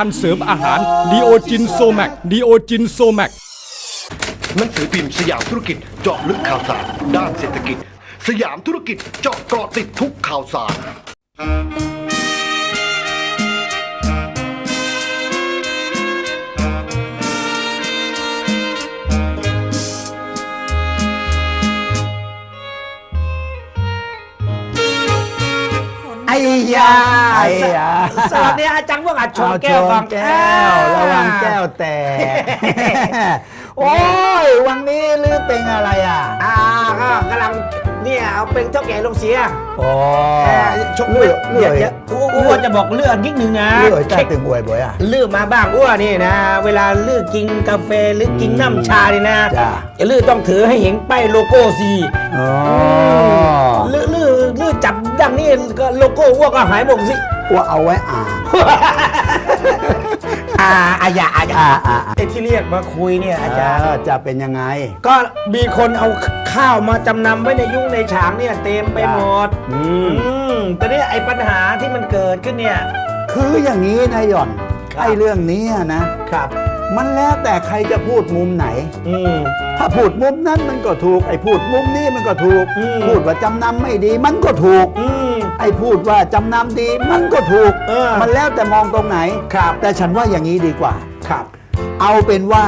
ภัณฑ์เสริมอาหารดีโอจินโซแมกดีโอจินโซแมกหนังสือพิมพ์สยามธุรกิจเจาะลึกข่าวสาร ด้านเศรษฐกิจ สยามธุรกิจเจาะเกาะติดทุกข่าวสาร ไอ้ยาไอ้ยาสวัสดีอาจารย์พวกอาชนเอาแก้วชก่อนนแก้วระวังแก้วแตกโอ้ยวันนี้ลือเป็นอะไรอะ อ่าก็กำลังเนี่ยเอาเป็นเท่าแก่ลงเสียโอ้เอ่อชกเลือดเลืเลืออดดเยอะอ้อ้วนจะบอกเลือดนิดนึงนะเลือดจ้าตึงอวยบ่อยอะลือมาบ้างอ้วนนี่นะ เวลาลือกินกาแฟหรือกินน้ำชานี่นะจ้ะจะลือต้องถือให้เห็นป้ายโลโก้สิอ๋อลือลือลือจับ ดังนี่ก็โลโก้อ้วกก็หายหมดสิว่าเอาไว้อ่าอ่าอาญาอาญาอ่าอ่าอ่าไอ้ที่เรียกมาคุยเนี่ยอาจารย์จะเป็นยังไง ก็มีคนเอาข้าวมาจำนำไว้ในยุ้งในฉางเนี่ยเต็มไปหมด อืมแต่เนี่ยไอ้ปัญหาที่มันเกิดขึ้นเนี่ย คืออย่างนี้นายหย่อนไอ้เรื่องนี้นะครับ มันแล้วแต่ใครจะพูดมุมไหน อืม ถ้าพูดมุมนั้นมันก็ถูก ไอ้พูดมุมนี้มันก็ถูก อืม พูดว่าจำนำไม่ดีมันก็ถูก อืม ไอ้พูดว่าจำนำดีมันก็ถูก เออ มันแล้วแต่มองตรงไหน ครับแต่ฉันว่าอย่างนี้ดีกว่า ครับ เอาเป็นว่า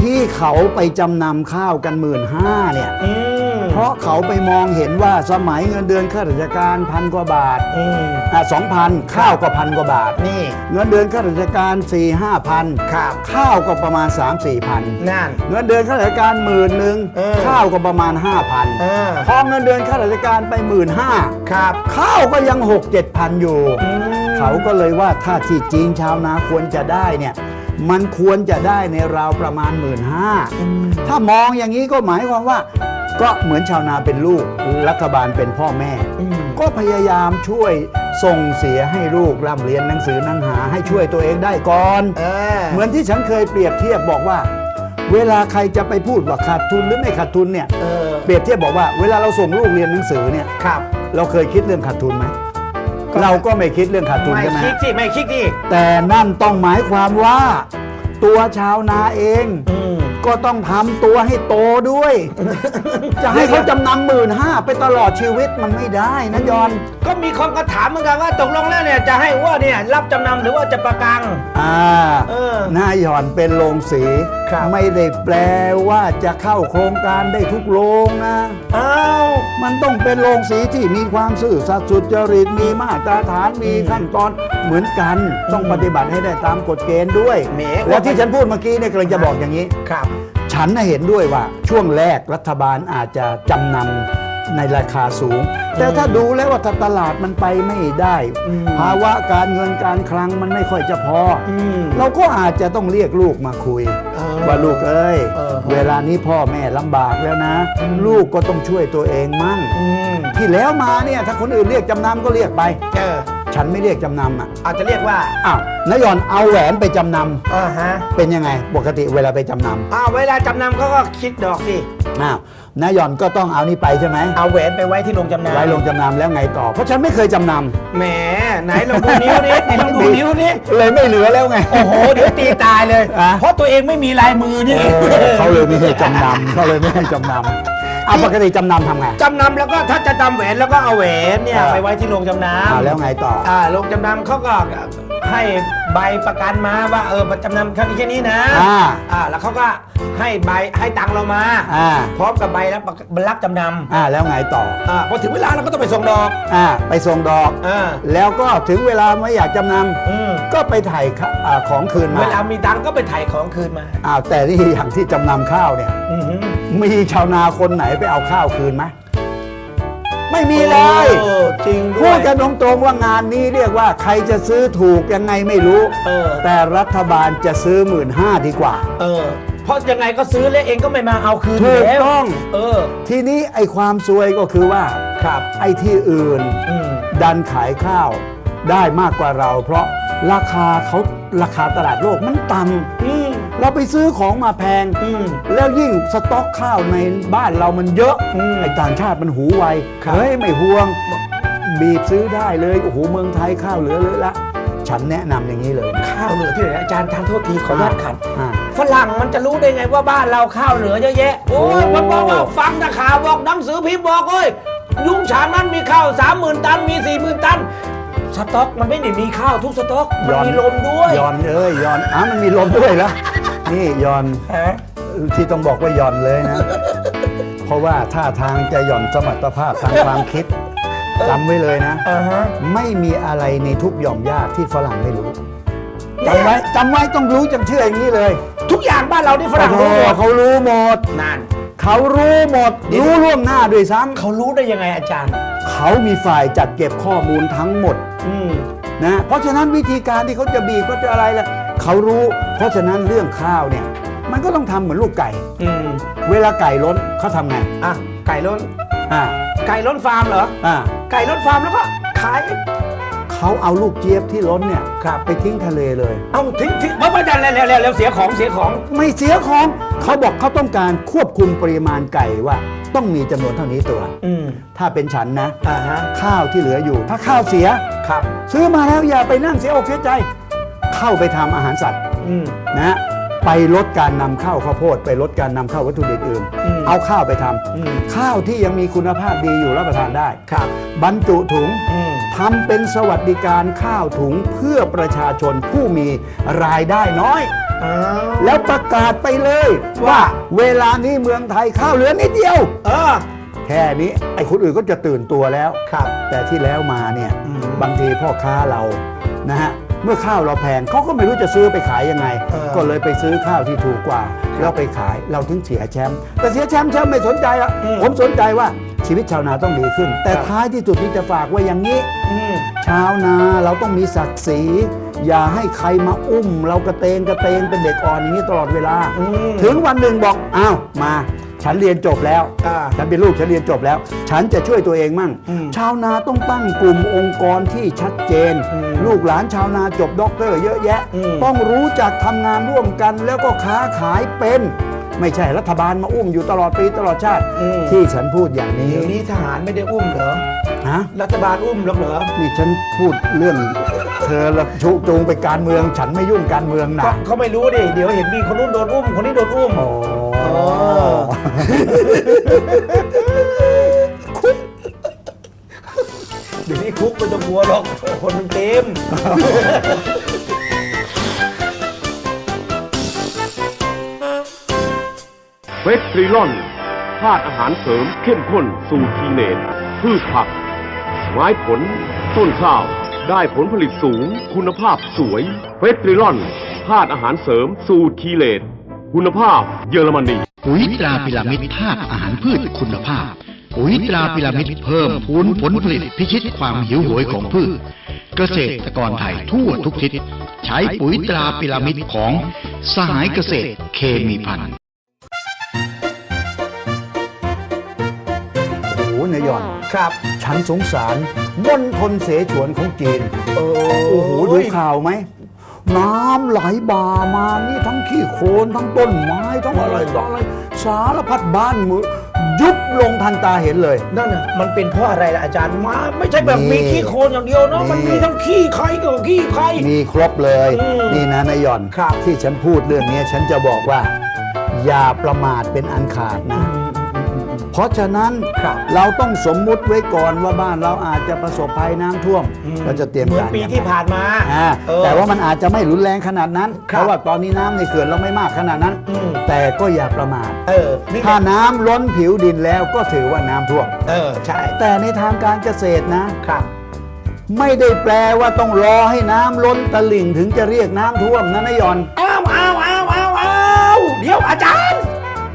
ที่เขาไปจำนำข้าวกันหมื่นห้าเนี่ย อืม เพราะเขาไปมองเห็นว่าสมัยเงินเดือนข้าราชการพันกว่าบาทอืมอะสองพันข้าวก็พันกว่าบาท นี่ เงินเดือนข้าราชการ4ี่ห้าพันครับ ข้าวก็ประมาณ 3 4มสี่พันนั่น เงินเดือนข้าราชการหมื่นหนึ่งเออ ข้าวก็ประมาณ 5,000เออพอเงินเดือนข้าราชการไปหมื่นห้าครับ ข้าวก็ยัง 6 7พันอยู่ อืมเขาก็เลยว่าถ้าที่จริงชาวนาควรจะได้เนี่ย มันควรจะได้ในราวประมาณหมื่นห้าถ้ามองอย่างนี้ก็หมายความว่า ก็เหมือนชาวนาเป็นลูก รัฐบาลเป็นพ่อแม่อืมก็พยายามช่วยส่งเสียให้ลูกร่ำเรียนหนังสือหนังหาให้ช่วยตัวเองได้ก่อนเออเหมือนที่ฉันเคยเปรียบเทียบบอกว่า เวลาใครจะไปพูดว่าขาดทุนหรือไม่ขาดทุนเนี่ยเออเปรียบเทียบบอกว่าเวลาเราส่งลูกเรียนหนังสือเนี่ยครับเราเคยคิดเรื่องขาดทุนไหมก็ เราก็ไม่คิดเรื่องขาดทุนไม่ใช่ไหมคิดสิไม่คิดดิแต่นั่นต้องหมายความว่า ตัวชาวนาเอง อืม ก็ต้องทำตัวให้โตด้วย จะให้เขาจำนำหมื่นห้าไปตลอดชีวิตมันไม่ได้นะยอน ก็มีคนก็ถามเหมือนกันว่าตกลงแล้วเนี่ยจะให้อ้ว่าเนี่ยรับจำนำหรือว่าจะประกันอ่าเออ หน้าหย่อนเป็นโรงสีครับ ไม่ได้แปลว่าจะเข้าโครงการได้ทุกโรงนะ อ้าว มันต้องเป็นโรงสีที่มีความซื่อสัตย์สุจริตมีมาตรฐานมีขั้นตอนเหมือนกันต้องปฏิบัติให้ได้ตามกฎเกณฑ์ด้วยแหม แล้วที่ฉันพูดเมื่อกี้เนี่ยกำลังจะบอกอย่างนี้ ครับ ฉันน่ะเห็นด้วยว่าช่วงแรกรัฐบาลอาจจะจำนำ ในราคาสูง แต่ถ้าดูแล้วว่าถ้าตลาดมันไปไม่ได้อืมภาวะการเงินการคลังมันไม่ค่อยจะพอออืมเราก็อาจจะต้องเรียกลูกมาคุยเออว่าลูกเอ้ยเออเวลานี้พ่อแม่ลำบากแล้วนะ ลูกก็ต้องช่วยตัวเองมั่งอืมที่แล้วมาเนี่ยถ้าคนอื่นเรียกจำนำก็เรียกไปเออฉันไม่เรียกจำนำอะอาจจะเรียกว่าอ้าวนายหยอนเอาแหวนไปจำนอ่าฮะำเป็นยังไงปกติเวลาไปจำนอ้าวเวลาจำนำเขาก็คิดดอกสิำ อ้าวนายหยอนก็ต้องเอานี่ไปใช่ไหมเอาแหวนไปไว้ที่โรงจำนำไว้ลงจำนำแล้วไงต่อ เพราะฉันไม่เคยจำนแหมไหนลองดูนิ้วนี้ไหนลองดูนิ้วนี้ำเลยไม่เหลือแล้วไง โอ้โห เดี๋ยวตีตายเลย อะ เพราะตัวเองไม่มีลายมือนี่เออเขาเลยไม่ให้จำนำเขาเลยไม่ให้จำนำเอาปกติจำนำทำไง จำนำแล้วก็ถ้าจะจำแหวนแล้วก็เอาแหวนเนี่ยอ่าไปไว้ที่โรงจำนอ่าำแล้วไงต่อ อ่าโรงจำนำเขาก็ ให้ใบประกันมาว่าเออจำนำแค่นี้แค่นี้นะอ่าอ่าแล้วเขาก็ให้ใบให้ตังค์เรามาอ่า พร้อมกับใบรับประกันรับจำนำอ่าแล้วไงต่อ อ่าพอถึงเวลาเราก็ต้องไปส่งดอกอ่า ไปส่งดอก อ่าแล้วก็ถึงเวลาไม่อยากจำนอืมำก็ไปถ่ายค่าอ่าของคืนมาเวลามีตังค์ก็ไปถ่ายของคืนมาอ้าวแต่นี่อย่างที่จำนำข้าวเนี่ย อือหือมีชาวนาคนไหนไปเอาข้าวคืนไหม ไม่มีเลย ออจริงด้พูวยดกันตรงๆว่างานนี้เรียกว่าใครจะซื้อถูกยังไงไม่รู้ เออ แต่รัฐบาลจะซื้อหมื่นห้าดีกว่า เออ เพราะยังไงก็ซื้อแล้วเองก็ไม่มาเอาคืนถูกแล้วต้อง เออ ทีนี้ไอ้ความซวยก็คือว่าครับ ไอ้ที่อื่น อืม ดันขายข้าวได้มากกว่าเรา เพราะราคาเขาราคาตลาดโลกมันต่อืมำ เราไปซื้อของมาแพง อืมแล้วยิ่งสต็อกข้าวในบ้านเรามันเยอะอืมไอ้ต่างชาติมันหูไวครับเฮ้ยไม่ห่วง บีบซื้อได้เลยโอ้โหเมืองไทยข้าวเหลือเลยละ ฉันแนะนำอย่างนี้เลย ข้าวเหลือที่ไหนอาจารย์ทานโทษทีขออนุญาตขัดอ่าฝรั่งมันจะรู้ได้ไงว่าบ้านเราข้าวเหลือเยอะแยะ โอ้ยโอ้ มันบอกว่าฟังแต่ข่าวบอกหนังสือพิมพ์บอกเอ้ยยุ้งฉางนั้นมีข้าวสามหมื่นตันมีสี่หมื่นตัน สต็อกมันไม่ได้มีข้าวทุกสต็อกมันมีลมด้วยยอนเอ้ยยอนอะมันมีลมด้วยแล้ว นี่ยอนฮะที่ต้องบอกว่าหย่อนเลยนะ เพราะว่าท่าทางจะหย่อนสมรรถภาพทางความคิดจำไว้เลยนะ อ่าฮะ ไม่มีอะไรในทุกหย่อมยากที่ฝรั่งไม่รู้จำไว้จำไว้ต้องรู้จำเชื่ออย่างนี้เลยทุกอย่างบ้านเราที่ฝรั่งโอ้รู้โหหมดเขารู้หมด นั่นเขารู้หมด รู้ล่วงหน้าด้วยซ้ำเขารู้ได้ยังไงอาจารย์เขามีฝ่ายจัดเก็บข้อมูลทั้งหมด อืม นะเพราะฉะนั้นวิธีการที่เขาจะบีบเขาจะอะไรล่ะ เขารู้ เพราะฉะนั้นเรื่องข้าวเนี่ย มันก็ต้องทำเหมือนลูกไก่ อืมเวลาไก่ล้นเขาทำไงอะไก่ล้น อ่าไก่ล้นฟาร์มเหรอ อ่าไก่ล้นฟาร์มแล้วก็ขาย เขาเอาลูกเจี๊ยบที่ล้นเนี่ยครับ ไปทิ้งทะเลเลย เอาทิ้งทิ้งไม่ไม่ได้แล้วแล้วแล้วเสียของเสียของ ไม่เสียของเขาบอกเขาต้องการควบคุมปริมาณไก่ว่า ต้องมีจำนวนเท่านี้ตัว อืมถ้าเป็นฉันนะ อ่าฮะ ข้าวที่เหลืออยู่ ถ้าข้าวเสีย ครับ ซื้อมาแล้วอย่าไปนั่งเสียอกเสียใจ เข้าไปทำอาหารสัตว์อืมนะไปลดการนำเข้าข้าวโพด ไปลดการนำเข้าวัตถุดิบอื่นอืมเอาข้าวไปทำอืมข้าวที่ยังมีคุณภาพดีอยู่รับประทานได้ครับบรรจุถุงอืมทำเป็นสวัสดิการข้าวถุงเพื่อประชาชนผู้มีรายได้น้อยอ้าวแล้วประกาศไปเลยว่าเวลานี้เมืองไทยข้าวเหลือนิดเดียว เออ แค่นี้ไอ้คนอื่นก็จะตื่นตัวแล้วครับ แต่ที่แล้วมาเนี่ยอืมบางทีพ่อค้าเรานะฮะ เมื่อข้าวเราแพงเขาก็ไม่รู้จะซื้อไปขายยังไง เออ ก็เลยไปซื้อข้าวที่ถูกกว่า แล้วไปขายเราถึงเสียแชมป์แต่เสียแชมป์แชมป์ไม่สนใจละผมสนใจว่าชีวิตชาวนาต้องดีขึ้น แต่ท้ายที่สุดที่จะฝากไว้อย่างนี้ อืม ชาวนาเราต้องมีศักดิ์ศรีอย่าให้ใครมาอุ้ม เรากระเตงกระเตงเป็นเด็กอ่อนอย่างนี้ตลอดเวลา อืม ถึงวันหนึ่งบอกอ้าวมา ฉันเรียนจบแล้ว อ่า ฉันเป็นลูกฉันเรียนจบแล้ว ฉันจะช่วยตัวเองมั่ง อืมชาวนาต้องตั้งกลุ่มองค์กรที่ชัดเจน อืมลูกหลานชาวนาจบด็อกเตอร์เยอะแยะ อืม ต้องรู้จักทำงานร่วมกันแล้วก็ค้าขายเป็น ไม่ใช่รัฐบาลมาอุ้มอยู่ตลอดปีตลอดชาติ อืม ที่ฉันพูดอย่างนี้เดี๋ยวนี้ทหารไม่ได้อุ้มเหรอฮะรัฐบาลอุ้มหรอกเหรอนี่ฉันพูดเรื่อง เธอละชุจูงไปการเมือง ฉันไม่ยุ่งการเมืองนะก็เขาไม่รู้ดิ เดี๋ยวเห็นมีคนนู้นโดนอุ้ม คนนี้โดนอุ้ม โอ้ อ๋อเดี๋ยวนี้คุกไม่ต้องกลัวหรอกคนมันเต็ม เวสตรีลอนธาตุอาหารเสริมเข้มข้นสูตรทีเนตพืชผัก ไม้ผล ต้นข้าว ได้ผลผลิตสูง คุณภาพสวย เวสตรีลอนธาตุอาหารเสริมสูตรทีเลต คุณภาพเยอรมนีปุ๋ยตราพิรามิดธาตุอาหารพืชคุณภาพ ปุ๋ยตราพิรามิดเพิ่มพูนผลผลิตพิชิตความหิวโหยของพืช เกษตรกรไทยทั่วทุกทิศ ใช้ปุ๋ยตราพิรามิดของสหายเกษตรเคมีพันธุ์โอ้โหนายหย่อนครับ ฉันสงสารมณฑลเสฉวนของจีน โอ้โอ้โหดูข่าวไหม น้ำไหลบ่ามานี่ทั้งขี้โคลนทั้งต้นไม้ทั้งอะไรต่ออะไรสารพัดบ้านมือยุบลงทันตาเห็นเลย นั่นน่ะมันเป็นเพราะอะไรล่ะอาจารย์มาไม่ใช่แบบนี่มีขี้โคลนอย่างเดียวเนาะนี่ มันมีทั้งขี้ใครกับขี้ใคร มีครบเลย อืมนี่นะนายหย่อนครับที่ฉันพูดเรื่องนี้ฉันจะบอกว่า อย่าประมาทเป็นอันขาดนะ เพราะฉะนั้นครับเราต้องสมมุติไว้ก่อนว่าบ้านเราอาจจะประสบภัยน้ำท่วมเราจะเตรียมเหมือนการปียังไงที่ผ่านมาอ่าเออ แต่ว่ามันอาจจะไม่รุนแรงขนาดนั้นครับเพราะว่าตอนนี้น้ำในเขื่อนเราไม่มากขนาดนั้น อืม แต่ก็อย่าประมาทเออนี่ถ้าน้ำล้นผิวดินแล้วก็ถือว่าน้ำท่วม เออใช่แต่ในทางการเกษตรนะ ครับ ไม่ได้แปลว่าต้องรอให้น้ำล้นตลิ่งถึงจะเรียกน้ำท่วมนะนายหยอน อ้าวอ้าวอ้าวอ้าวอ้าวเดี๋ยวอาจารย์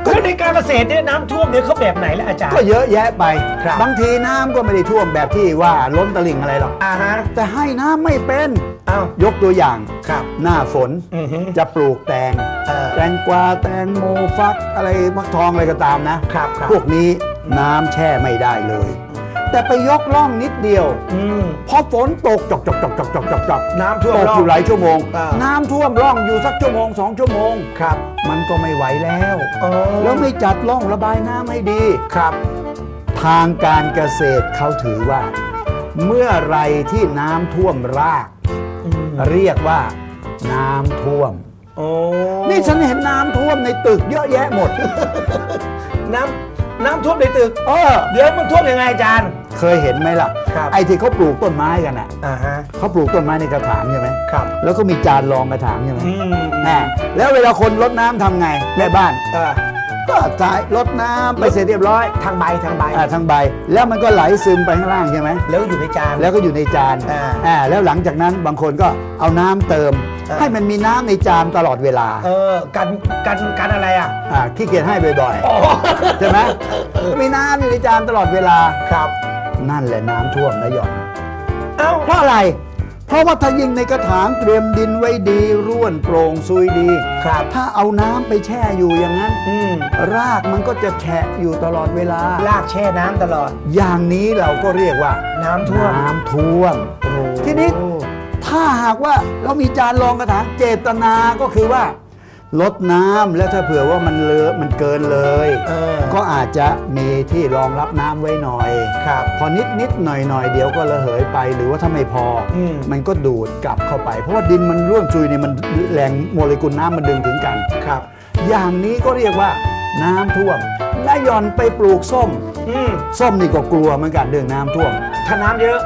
แล้วในการเกษตรเนี่ยน้ำท่วมเนี่ยเขาแบบไหนล่ะอาจารย์ ก็เยอะแยะไปครับ บางทีน้ำก็ไม่ได้ท่วมแบบที่ว่าล้นตลิ่งอะไรหรอก อ่าฮะแต่ให้น้ำไม่เป็น อ้าว ยกตัวอย่างครับหน้าฝนอือฮึจะปลูกแตง เออแตงกวาแตงโมฟักอะไรฟักทองอะไรก็ตามนะครับครับ พวกนี้น้ำแช่ไม่ได้เลย แต่ไปยกล่องนิดเดียว อืม พอฝนตกจอกจอกจอกจอกจอกจอกจอกน้ำท่วมตกร่องอยู่หลายชั่วโมง อ่า น้ำท่วมร่องอยู่สักชั่วโมงสองชั่วโมง ครับ มันก็ไม่ไหวแล้วอ๋อแล้วไม่จัดร่องระบายน้ำให้ดีครับ ทางการเกษตรเขาถือว่า เมื่อไรที่น้ำท่วมรากอืมเรียกว่าน้ำท่วม โอ้นี่ฉันเห็นน้ำท่วมในตึกเยอะแยะหมด น้ำ น้ำท่วมในตึกเออเดี๋ยวมันท่วมยังไงอาจารย์ เคยเห็นไหมล่ะ ครับไอ้ที่เขาปลูกต้นไม้กันอะอ่าฮะเขาปลูกต้นไม้ในกระถางใช่ไหมครับแล้วก็มีจานรองกระถางใช่ไหมอืมแหมแล้วเวลาคนรดน้ำทำไงแม่บ้านเออ ก็จ่ายรดน้ำไปเสร็จเรียบร้อยทางใบทางใบอ่าทั้งใบ แล้วมันก็ไหลซึมไปข้างล่างใช่ไหมแล้วอยู่ในจาน แล้วก็อยู่ในจานอ่า อ่าแล้วหลังจากนั้นบางคนก็เอาน้ำเติม อ่า ให้มันมีน้ำในจานตลอดเวลาเออกันกันกันอะไรอะอ่าขี้เกียจให้บ่อยอ๋อๆใช่ไหมมีน้ำอยู่ในจานตลอดเวลา ครับ นั่นแหละน้ำท่วมนะหยอนเอ้าเพราะอะไร เพราะว่าถ้ายิ่งในกระถางเตรียมดินไว้ดีร่วนโปร่งซุยดีครับถ้าเอาน้ำไปแช่อยู่อย่างนั้น อืมรากมันก็จะแฉะอยู่ตลอดเวลา ลากแช่น้ำตลอด อย่างนี้เราก็เรียกว่าน้ำท่วมน้ำท่วมทีนี้ ถ้าหากว่าเรามีจานรองกระถางเจตนาก็คือว่า ลดน้ำแล้วถ้าเผื่อว่ามันเลอะมันเกินเลยเออก็อาจจะมีที่รองรับน้ำไว้หน่อยครับพอนิดนิดหน่อยหน่อยเดี๋ยวก็ระเหยไป หรือว่าถ้าไม่พออมมันก็ดูดกลับเข้าไป เพราะว่าดินมันร่วนซุยเนี่ยมันแหล่งโมเลกุลน้ำมันดึงถึงกันครับ อย่างนี้ก็เรียกว่าน้ำท่วมนายหย่อนไปปลูกส้มอืมส้มนี่ก็กลัวเหมือนกันเรื่องน้ำท่วม ถ้าน้ำเยอะ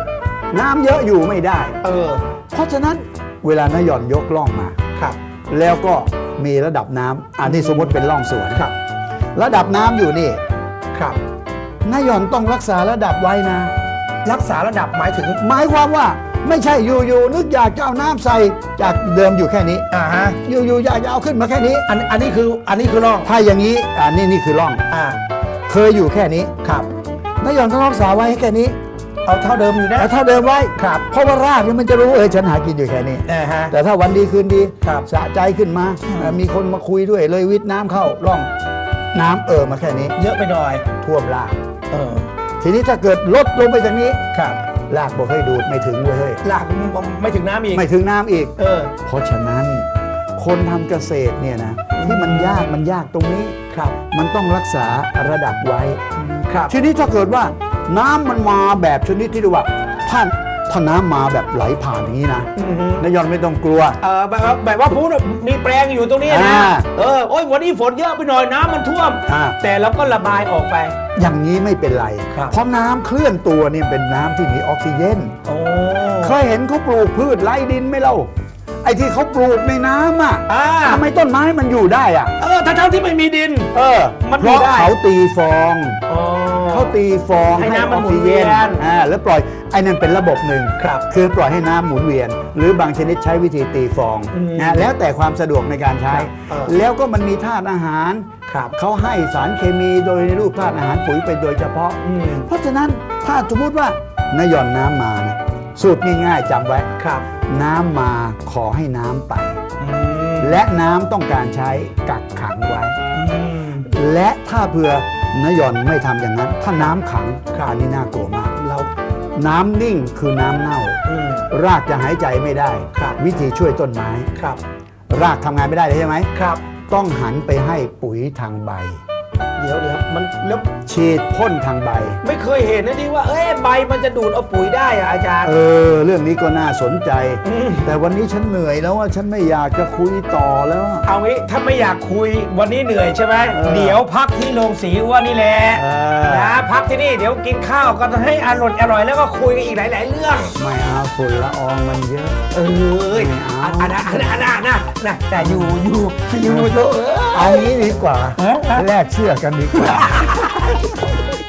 น้ำเยอะอยู่ไม่ได้ เออ เพราะฉะนั้นเวลานายหย่อนยกล่องมาครับ แล้วก็มีระดับน้ำอันนี้สมมติเป็นร่องสวนครับ ระดับน้ำอยู่นี่ครับนายหย่อนต้องรักษาระดับไว้นะ รักษาระดับหมายถึง หมายความว่าไม่ใช่อยู่ๆนึกอยากจะเอาน้ำใส่จากเดิมอยู่แค่นี้อ่าฮะอยู่ๆอยากจะเอาขึ้นมาแค่นี้ อันอันนี้คืออันนี้คือร่องถ้าอย่างนี้อันนี้นี่คือร่องอ่าเคยอยู่แค่นี้ครับนายหย่อนต้องรักษาไว้ให้แค่นี้ เอาเท่าเดิมอยู่นะแต่ถ้าเดิมไว้ครับ เพราะว่ารากเนี่ยมันจะรู้เออฉันหากินอยู่แค่นี้ อ่าฮะ แต่ถ้าวันดีคืนดีครับสะใจขึ้นมาเอ่อมีคนมาคุยด้วยเลยวิทย์น้ำเข้าร่องน้ำเอ่อมาแค่นี้เยอะไปหน่อยท่วมราก เออทีนี้ถ้าเกิดลดลงไปจากนี้ครับรากบอกให้ดูดไม่ถึงเว้ยเฮ้ยหลักไม่ถึงน้ำอีกไม่ถึงน้ำอีก เออ เพราะฉะนั้นคนทำเกษตรเนี่ยนะที่มันยากมันยากตรงนี้ ครับ มันต้องรักษาระดับไว้ ครับ ทีนี้ถ้าเกิดว่า น้ำมันมาแบบชนิดที่เรียกว่าถ้าถ้าน้ำมาแบบไหลผ่านอย่างนี้นะอือฮึ นายยอนไม่ต้องกลัว เออแบบว่าแบบว่าพูดอะมีแปลงอยู่ตรงนี้นะอ่า เออโอ้ยวันนี้ฝนเยอะไปหน่อยน้ำมันท่วม อ่าแต่เราก็ระบายออกไป อย่างนี้ไม่เป็นไร ครับ เพราะน้ำเคลื่อนตัวเนี่ยเป็นน้ำที่มีออกซิเจน โอ้เคยเห็นเขาปลูกพืชไร้ดินไหมเล่า ไอ้ที่เขาปลูกในน้ำอะอ่าทำไมต้นไม้มันอยู่ได้อะ เออทั้งทั้งๆที่ไม่มีดิน เออมันเพอยู่ราะได้ เขาตีฟอง อ๋อ เขาตีฟองให้น้ำมันออกซิเจนหมุนเวียนอ่าแล้วปล่อยไอ้นั่นเป็นระบบหนึ่งครับคือปล่อยให้น้ำหมุนเวียน หรือบางชนิดใช้วิธีตีฟองอืมนะแล้วแต่ความสะดวกในการใช้ครับเออแล้วก็มันมีธาตุอาหารครับเขาให้สารเคมีโดยในรูปธาตุอาหารปุ๋ยไปโดยเฉพาะอืมเพราะฉะนั้นถ้าสมมติว่านายหย่อนน้ำมานะสูตรง่ายๆจำไว้ครับ น้ำมาขอให้น้ำไปอืมและน้ำต้องการใช้กักขังไว้อืมและถ้าเผื่อ นายหย่อนไม่ทำอย่างนั้น ถ้าน้ำขังครับอันนี้น่ากลัวมากเราน้ำนิ่งคือน้ำเน่าอืมรากจะหายใจไม่ได้ครับวิธีช่วยต้นไม้ครับ รากทำงานไม่ได้เลยใช่ไหมครับ ต้องหันไปให้ปุ๋ยทางใบ เดี๋ยวเดี๋ยวมันแล้วฉีดพ่นทางใบ ไม่เคยเห็นนะที่ว่าเอ้ยใบมันจะดูดเอาปุ๋ยได้อะอาจารย์ เออ เรื่องนี้ก็น่าสนใจ อืม แต่วันนี้ฉันเหนื่อยแล้วว่าฉันไม่อยากจะคุยต่อแล้วอะ เอางี้ถ้าไม่อยากคุยวันนี้เหนื่อยใช่ไหมเออ เดี๋ยวพักที่โรงสีอ้ว่านี่แหละเออนะพักที่นี่เดี๋ยวกินข้าวก็ให้อร่อยอร่อยแล้วก็คุยกันอีกหลาย ๆ เรื่อง ไม่เอาฝุ่นละอองมันเยอะ เอ้ยไม่เอาอันนั้นอันนั้นอันนั้นนะนะแต่อยู่อยู่อยู่ตัวเออเอางี้ดีกว่าแลกเชื่อกันดีกว่า